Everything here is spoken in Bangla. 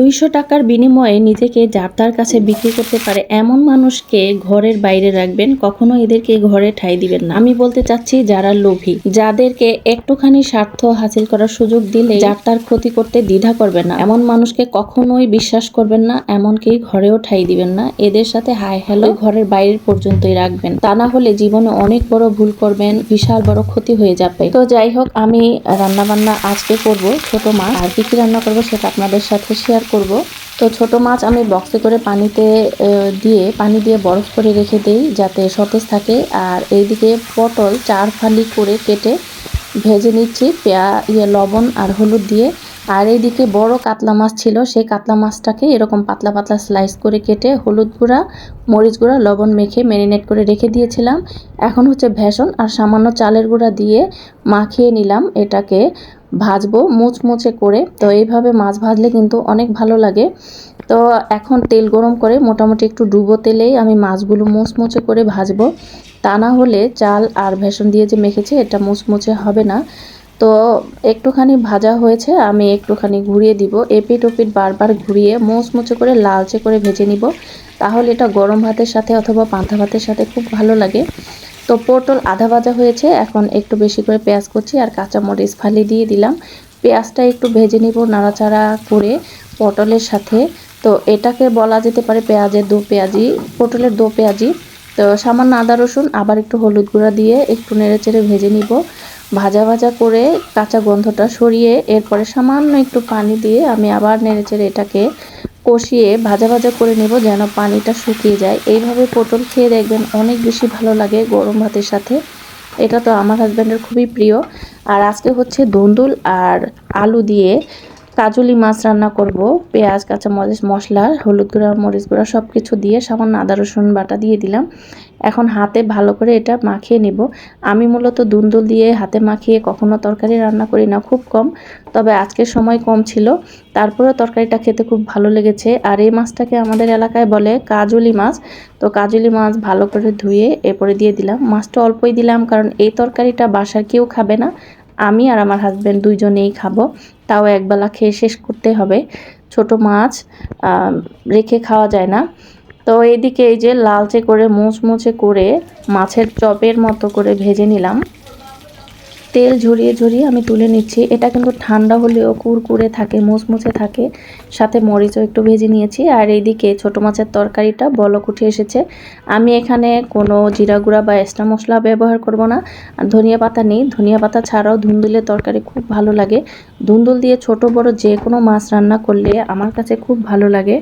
দুইশো টাকার বিনিময়ে নিজেকে যাত্রার কাছে বিক্রি করতে পারে এমন মানুষকে ঘরের বাইরে রাখবেন, কখনো এদেরকে ঘরে ঠাই দিবেন না। আমি বলতে চাচ্ছি যারা লোভী, যাদেরকে একটুখানি স্বার্থ হাসিল করার সুযোগ দিলে যাত্রার ক্ষতি করতে দ্বিধা করবেন না। এমন মানুষকে কখনোই বিশ্বাস করবেন না, এমনকি ঘরেও ঠাই দিবেন না। এদের সাথে হাই হ্যালো ঘরের বাইরে পর্যন্তই রাখবেন। তা না হলে জীবনে অনেক বড় ভুল করবেন, বিশাল বড় ক্ষতি হয়ে যাবে। তো যাই হোক, আমি রান্না বান্না আজকে করব, ছোট মাছ আর কি কি রান্না করব সেটা আপনাদের সাথে শেয়ার করব। তো ছোট মাছ আমি বক্সে করে পানিতে দিয়ে, পানি দিয়ে বরফ করে রেখে দেই যাতে সতেজ থাকে। আর এইদিকে পটল চার ফালি করে কেটে ভেজে নিচ্ছি পেঁয়া ইয়ে লবণ আর হলুদ দিয়ে। আর এইদিকে বড় কাতলা মাছ ছিল, সেই কাতলা মাছটাকে এরকম পাতলা পাতলা স্লাইস করে কেটে হলুদ গুঁড়া, মরিচ গুঁড়া, লবণ মেখে ম্যারিনেট করে রেখে দিয়েছিলাম। এখন হচ্ছে ভেষণ আর সামান্য চালের গুঁড়া দিয়ে মাখিয়ে নিলাম। এটাকে ভাজবো, মুচমুচে করে। তো এইভাবে মাছ ভাজলে কিন্তু অনেক ভালো লাগে। তো এখন তেল গরম করে মোটামুটি একটু ডুবো তেলেই আমি মাছগুলো মুচমুচে করে ভাজবো। তা না হলে চাল আর ভেষণ দিয়ে যে মেখেছে, এটা মুচমুচে হবে না। তো একটুখানি ভাজা হয়েছে, আমি একটুখানি ঘুরিয়ে দিব। এপিট ওপিট বারবার ঘুরিয়ে মুচমুচে করে লালচে করে ভেজে নিব। তাহলে এটা গরম ভাতের সাথে অথবা পান্তা ভাতের সাথে খুব ভালো লাগে। তো পটল আধা ভাজা হয়েছে, এখন একটু বেশি করে পেঁয়াজ করছি আর কাঁচামরিচ ফালি দিয়ে দিলাম। পেঁয়াজটা একটু ভেজে নিব নাড়াচাড়া করে পটলের সাথে। তো এটাকে বলা যেতে পারে পেঁয়াজের দো পেঁয়াজি, পটলের দো পেঁয়াজি। তো সামান্য আদা, রসুন, আবার একটু হলুদ গুঁড়া দিয়ে একটু নেড়েচেড়ে ভেজে নিব। ভাজা ভাজা করে কাঁচা গন্ধটা সরিয়ে এরপরে সামান্য একটু পানি দিয়ে আমি আবার নেড়েচেড়ে এটাকে কষিয়ে ভাজা ভাজা করে নেব যেন পানিটা শুকিয়ে যায়। এইভাবে পটল খেয়ে দেখবেন অনেক বেশি ভালো লাগে গরম ভাতের সাথে। এটা তো আমার হাজব্যান্ডের খুবই প্রিয়। আর আজকে হচ্ছে দন্দুল আর আলু দিয়ে কাজুলি মাছ রান্না করব, পেঁয়াজ কাঁচা মরিচ মশলা, হলুদ গুঁড়া, মরিচ গুঁড়া সব কিছু দিয়ে সামান্য আদা, রসুন বাটা দিয়ে দিলাম। এখন হাতে ভালো করে এটা মাখিয়ে নেব। আমি মূলত দুন্দুল দিয়ে হাতে মাখিয়ে কখনো তরকারি রান্না করি না, খুব কম। তবে আজকের সময় কম ছিল তারপরে তরকারিটা খেতে খুব ভালো লেগেছে। আর এই মাছটাকে আমাদের এলাকায় বলে কাজুলি মাছ। তো কাজুলি মাছ ভালো করে ধুয়ে এরপরে দিয়ে দিলাম। মাছটা অল্পই দিলাম, কারণ এই তরকারিটা বাসার কেউ খাবে না। আমি আর আমার হাজব্যান্ড দুইজনেই খাব। তাও একবেলা খেয়ে শেষ করতে হবে। ছোট মাছ রেখে খাওয়া যায় না। তো এদিকে এই যে লালচে করে মুচমুচে করে মাছের চপের মতো করে ভেজে নিলাম। তেল ঝরিয়ে ঝরিয়ে আমি তুলে নিচ্ছি। এটা কিন্তু ঠান্ডা হলেও কুরকুরে থাকে মুচমুচে থাকে। সাথে মরিচও একটু ভেজে নিয়েছি। আর এইদিকে ছোট মাছের তরকারিটা বলক উঠে এসেছে। আমি এখানে কোনো জিরা গুঁড়া বা এক্সট্রা মশলা ব্যবহার করব না। আর ধনিয়া পাতা নেই। ধনিয়া পাতা ছাড়াও ধুন্দুলের তরকারি খুব ভালো লাগে। ধুন্দুল দিয়ে ছোট বড় যে কোনো মাছ রান্না করলে আমার কাছে খুব ভালো লাগে।